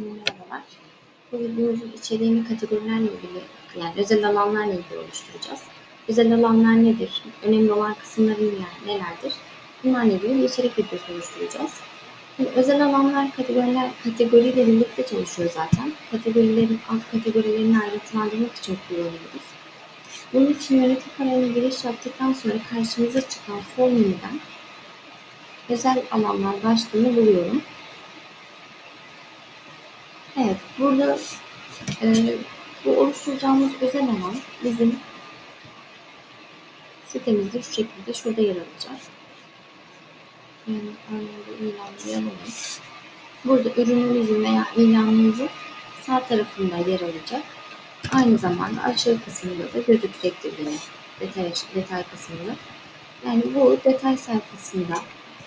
Merhabalar. Bu videomuzun içeriğini kategorilerle ilgili, yani özel alanlarla ilgili oluşturacağız. Özel alanlar nedir? Önemli olan kısımları neler- nelerdir? Bunlarla ilgili bir içerik videosu oluşturacağız. Şimdi özel alanlar kategoriler, kategoriyle birlikte çalışıyor zaten. Kategorilerin alt kategorilerini ayrıntılandırmak için kullanıyoruz. Bunun için yönetim paneli'ne giriş yaptıktan sonra karşımıza çıkan formülden özel alanlar başlığını buluyorum. Evet, burada e, bu oluşturacağımız özel alan bizim sitemizde şu şekilde şurada yer alacak. Yani örneğin bu ilanlayalım. Burada ürünümüzün veya ilanımızın sağ tarafında yer alacak. Aynı zamanda aşağı kısmında da gözükecektir yine detay, detay kısmında. Yani bu detay sayfasında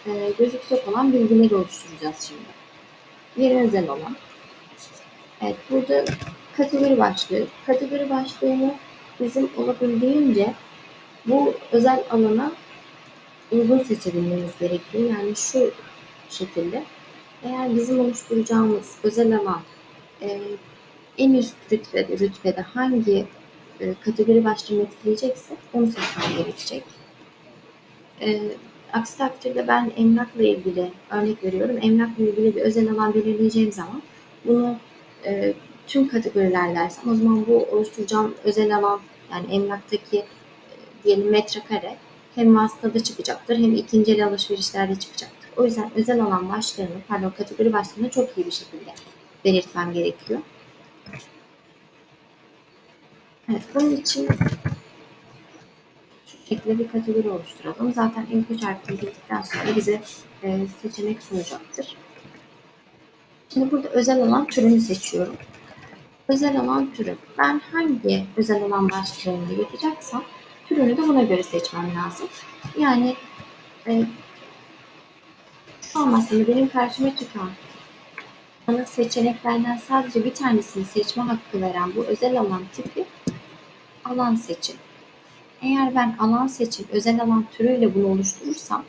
e, gözükecek olan bilgileri oluşturacağız şimdi. Yeni özel alan. Evet burada kategori başlığı. Kategori başlığını bizim olabildiğince bu özel alana uygun seçebilmemiz gerekiyor. Yani şu şekilde. Eğer bizim oluşturacağımız özel alan e, en üst rütbede, rütbede hangi e, kategori başlığını etkileyecekse onu seçmem gerekecek. E, aksi takdirde ben emlakla ilgili örnek veriyorum. Emlakla ilgili bir özel alan belirleyeceğim zaman bunu e, tüm kategoriler dersem o zaman bu oluşturacağım özel alan yani emlaktaki e, diyelim metrekare hem vasıtada çıkacaktır hem ikinci el alışverişlerde çıkacaktır. O yüzden özel alan başlığını pardon kategori başlığını çok iyi bir şekilde belirtmem gerekiyor. Evet bunun için şu şekilde bir kategori oluşturalım. Zaten ilk üç harfini bildikten sonra bize e, seçenek sunacaktır. Şimdi burada özel alan türünü seçiyorum. Özel alan türü. Ben hangi özel alan başlığını yapacaksam türünü de buna göre seçmem lazım. Yani e, şu an aslında benim karşıma çıkan bana seçeneklerden sadece bir tanesini seçme hakkı veren bu özel alan tipi alan seçim. Eğer ben alan seçim, özel alan türüyle bunu oluşturursam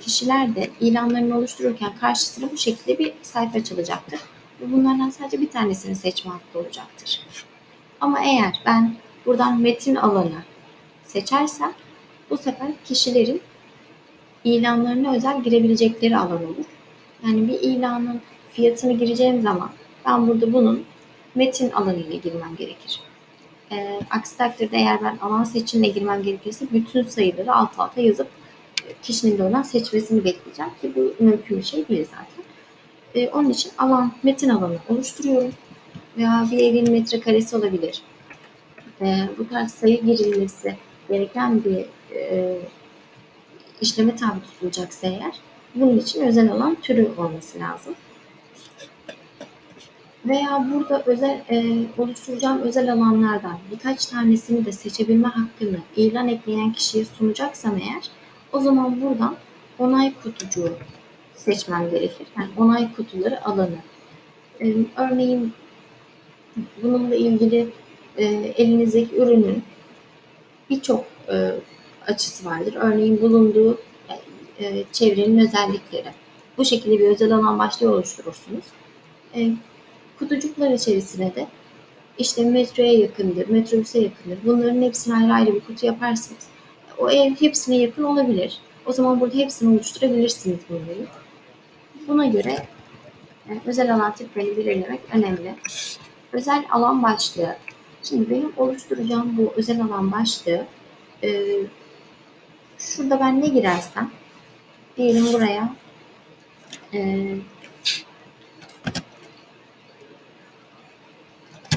kişiler de ilanlarını oluştururken karşısına bu şekilde bir sayfa açılacaktır. Ve bunlardan sadece bir tanesini seçme hakkı olacaktır. Ama eğer ben buradan metin alanı seçersem bu sefer kişilerin ilanlarına özel girebilecekleri alan olur. Yani bir ilanın fiyatını gireceğim zaman ben burada bunun metin alanı ile girmem gerekir. E, aksi takdirde eğer ben alan seçimle girmem gerekirse bütün sayıları alt alta yazıp kişinin de oradan seçmesini bekleyeceğim ki bu mümkün bir şey değil zaten. E, onun için alan, metin alanı oluşturuyorum. Veya bir evin metrekaresi olabilir. E, bu tarz sayı girilmesi gereken bir e, işleme tabi tutulacaksa eğer bunun için özel alan türü olması lazım. Veya burada özel e, oluşturacağım özel alanlardan birkaç tanesini de seçebilme hakkını ilan ekleyen kişiye sunacaksam eğer o zaman buradan onay kutucuğu seçmem gerekir. Yani onay kutuları alanı. Ee, örneğin bununla ilgili e, elinizdeki ürünün birçok e, açısı vardır. Örneğin bulunduğu e, çevrenin özellikleri. Bu şekilde bir özel alan başlığı oluşturursunuz. E, kutucuklar içerisine de işte metroya yakındır, metrobüse yakındır. Bunların hepsini ayrı ayrı bir kutu yaparsınız. O ev hepsine yakın olabilir. O zaman burada hepsini oluşturabilirsiniz bunları. Buna göre yani özel alan tiplerini belirlemek önemli. Özel alan başlığı. Şimdi benim oluşturacağım bu özel alan başlığı e, şurada ben ne girersem diyelim buraya e,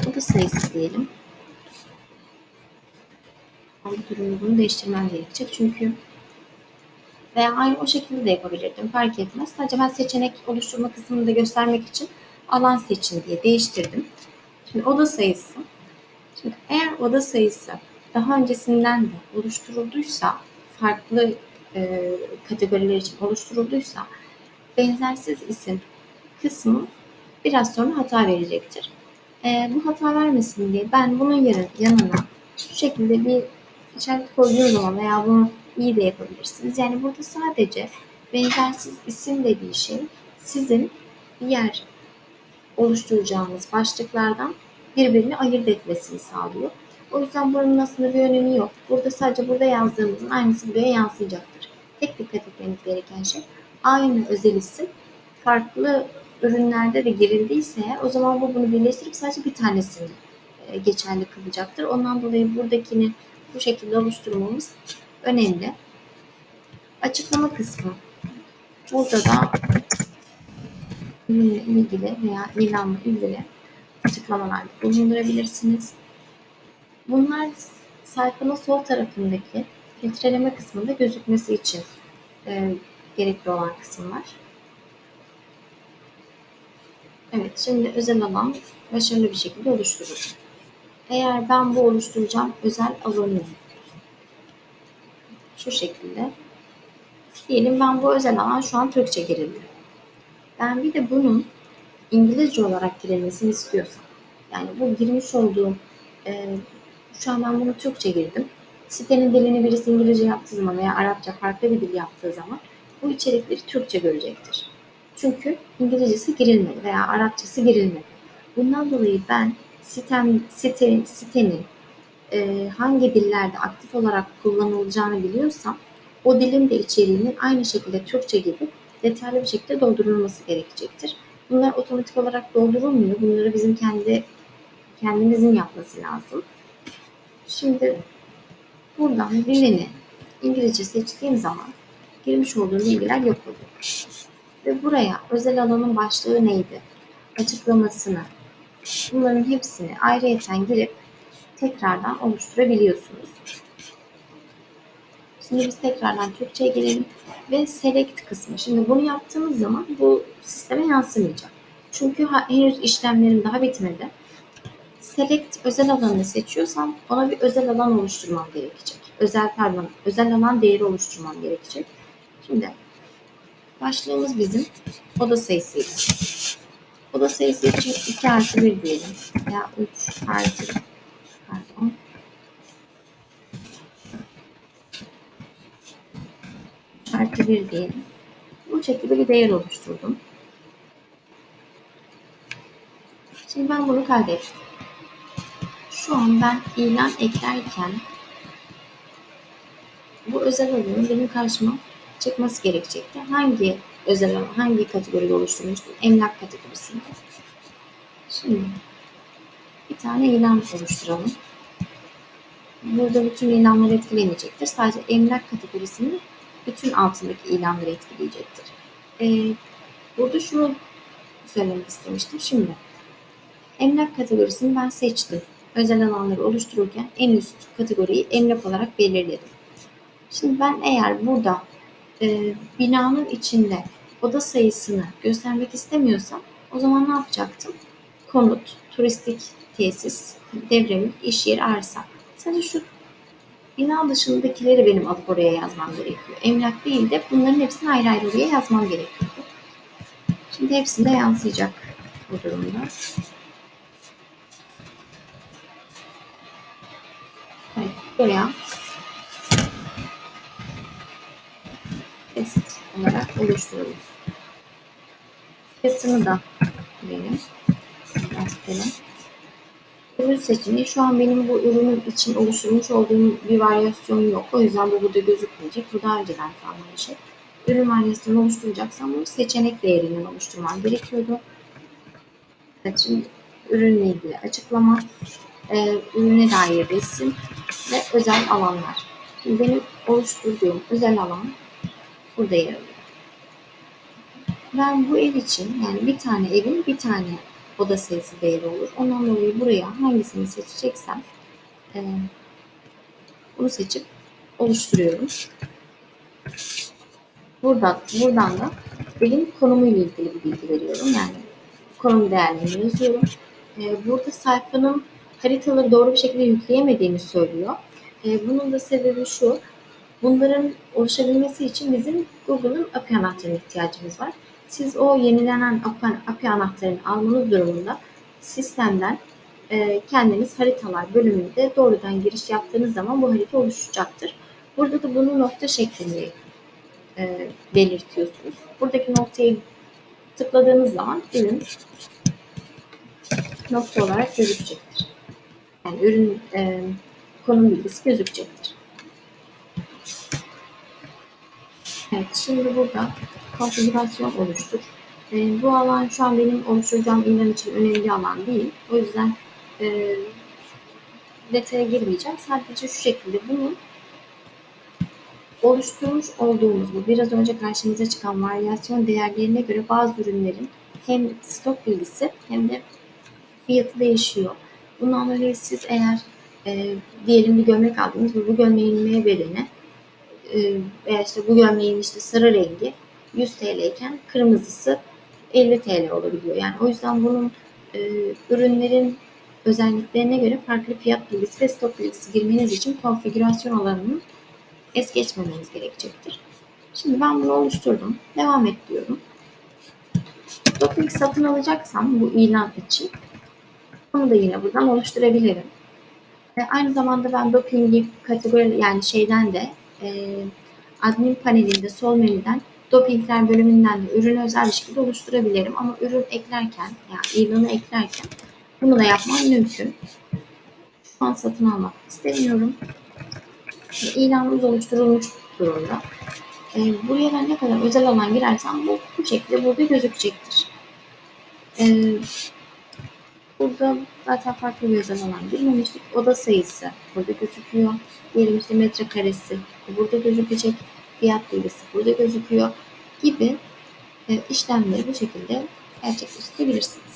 oda sayısı diyelim. Durumu bunu değiştirmem gerekecek çünkü veya aynı o şekilde de yapabilirdim. Fark etmez. Sadece ben seçenek oluşturma kısmını da göstermek için alan seçin diye değiştirdim. Şimdi oda sayısı. Şimdi eğer oda sayısı daha öncesinden de oluşturulduysa farklı e, kategoriler için oluşturulduysa benzersiz isim kısmı biraz sonra hata verecektir. E, bu hata vermesin diye ben bunun yanına şu şekilde bir işaret koyduğum zaman veya bunu iyi de yapabilirsiniz. Yani burada sadece benzersiz isim dediği şey sizin diğer oluşturacağımız başlıklardan birbirini ayırt etmesini sağlıyor. O yüzden buranın aslında bir önemi yok. Burada sadece burada yazdığımızın aynısı buraya yansıyacaktır. Tek dikkat etmeniz gereken şey aynı özel isim farklı ürünlerde de girildiyse o zaman bu bunu birleştirip sadece bir tanesini e, geçerli kılacaktır. Ondan dolayı buradakini bu şekilde oluşturmamız önemli. Açıklama kısmı. Burada da ürünle ilgili veya ilanla ilgili açıklamalarda bulundurabilirsiniz. Bunlar sayfanın sol tarafındaki filtreleme kısmında gözükmesi için e, gerekli olan kısımlar. Evet, şimdi özel alan başarılı bir şekilde oluşturuldu. Eğer ben bu oluşturacağım özel alanı şu şekilde diyelim ben bu özel alan şu an Türkçe girildi. Ben bir de bunun İngilizce olarak girilmesini istiyorsam yani bu girmiş olduğum e, şu an ben bunu Türkçe girdim. Sitenin dilini birisi İngilizce yaptığı zaman veya Arapça farklı bir dil yaptığı zaman bu içerikleri Türkçe görecektir. Çünkü İngilizcesi girilmedi veya Arapçası girilmedi. Bundan dolayı ben sitem, site, sitenin e, hangi dillerde aktif olarak kullanılacağını biliyorsam o dilin de içeriğinin aynı şekilde Türkçe gibi detaylı bir şekilde doldurulması gerekecektir. Bunlar otomatik olarak doldurulmuyor. Bunları bizim kendi kendimizin yapması lazım. Şimdi buradan dilini İngilizce seçtiğim zaman girmiş olduğum bilgiler yok oluyor. Ve buraya özel alanın başlığı neydi? Açıklamasını, bunların hepsini ayrıyeten girip tekrardan oluşturabiliyorsunuz. Şimdi biz tekrardan Türkçe'ye gelelim ve select kısmı. Şimdi bunu yaptığımız zaman bu sisteme yansımayacak. Çünkü henüz işlemlerim daha bitmedi. Select özel alanını seçiyorsam ona bir özel alan oluşturmam gerekecek. Özel pardon, özel alan değeri oluşturmam gerekecek. Şimdi başlığımız bizim oda sayısıydı. Oda sayısı için 2 artı 1 diyelim. Ya 3 artı pardon. Artı 1 diyelim. Bu şekilde bir değer oluşturdum. Şimdi ben bunu kaydettim. Şu an ben ilan eklerken bu özel alanın benim karşıma çıkması gerekecekti. Hangi özel hangi kategoride oluşturmuştum? Emlak kategorisinde. Şimdi bir tane ilan oluşturalım. Burada bütün ilanlar etkilemeyecektir. Sadece emlak kategorisinin bütün altındaki ilanları etkileyecektir. Ee, burada şunu söylemek istemiştim. Şimdi emlak kategorisini ben seçtim. Özel alanları oluştururken en üst kategoriyi emlak olarak belirledim. Şimdi ben eğer burada e, binanın içinde oda sayısını göstermek istemiyorsam o zaman ne yapacaktım? Konut, turistik tesis, devremlik, iş yeri, arsa. Sadece şu bina dışındakileri benim alıp oraya yazmam gerekiyor. Emlak değil de bunların hepsini ayrı ayrı oraya yazmam gerekiyor. Şimdi hepsinde yansıyacak bu durumda. Evet, buraya oluşturalım. Fiyatını da verelim. Rastgele. Ürün seçeneği şu an benim bu ürünün için oluşturmuş olduğum bir varyasyon yok. O yüzden bu burada gözükmeyecek. Bu daha önceden kalan bir şey. Ürün varyasyonu oluşturacaksam bunu seçenek değerinden oluşturmam gerekiyordu. Evet, şimdi ürünle ilgili açıklama, e, ürüne dair resim ve özel alanlar. Şimdi benim oluşturduğum özel alan burada yer alıyor. Ben bu ev için yani bir tane evin bir tane oda sayısı değeri olur. Ondan dolayı buraya hangisini seçeceksem e, bunu seçip oluşturuyorum. Buradan, buradan da evin konumu ilgili bir bilgi veriyorum. Yani konum değerlerini yazıyorum. E, burada sayfanın haritaları doğru bir şekilde yükleyemediğini söylüyor. E, bunun da sebebi şu. Bunların oluşabilmesi için bizim Google'ın API ihtiyacımız var. Siz o yenilenen API anahtarını almanız durumunda sistemden e, kendiniz haritalar bölümünde doğrudan giriş yaptığınız zaman bu harita oluşacaktır. Burada da bunu nokta şeklinde e, belirtiyorsunuz. Buradaki noktayı tıkladığınız zaman ürün nokta olarak gözükecektir. Yani ürün e, konum bilgisi gözükecektir. Evet, şimdi burada konfigürasyon oluştur. E, bu alan şu an benim oluşturacağım ilan için önemli alan değil. O yüzden e, detaya girmeyeceğim. Sadece şu şekilde bunu oluşturmuş olduğumuz bu biraz önce karşımıza çıkan varyasyon değerlerine göre bazı ürünlerin hem stok bilgisi hem de fiyatı değişiyor. Bundan dolayı siz eğer e, diyelim bir gömlek aldınız ve bu gömleğin M bedeni e, veya işte bu gömleğin işte sarı rengi 100 TL iken kırmızısı 50 TL olabiliyor. Yani o yüzden bunun e, ürünlerin özelliklerine göre farklı fiyat bilgisi ve stok bilgisi girmeniz için konfigürasyon alanını es geçmemeniz gerekecektir. Şimdi ben bunu oluşturdum. Devam et diyorum. Doping satın alacaksam bu ilan için bunu da yine buradan oluşturabilirim. Ve aynı zamanda ben dopingi kategori yani şeyden de e, admin panelinde sol menüden dopingler bölümünden de ürünü özel bir şekilde oluşturabilirim. Ama ürün eklerken yani ilanı eklerken bunu da yapmam mümkün. Şu an satın almak istemiyorum. İlanımız oluşturulmuş durumda. E, buraya ben ne kadar özel alan girersem bu, bu şekilde burada gözükecektir. E, burada zaten farklı bir özel alan girmemiştik. Oda sayısı burada gözüküyor. Diyelim işte metrekaresi burada gözükecek. Fiyat bilgisi burada gözüküyor gibi e, işlemleri bu şekilde gerçekleştirebilirsiniz.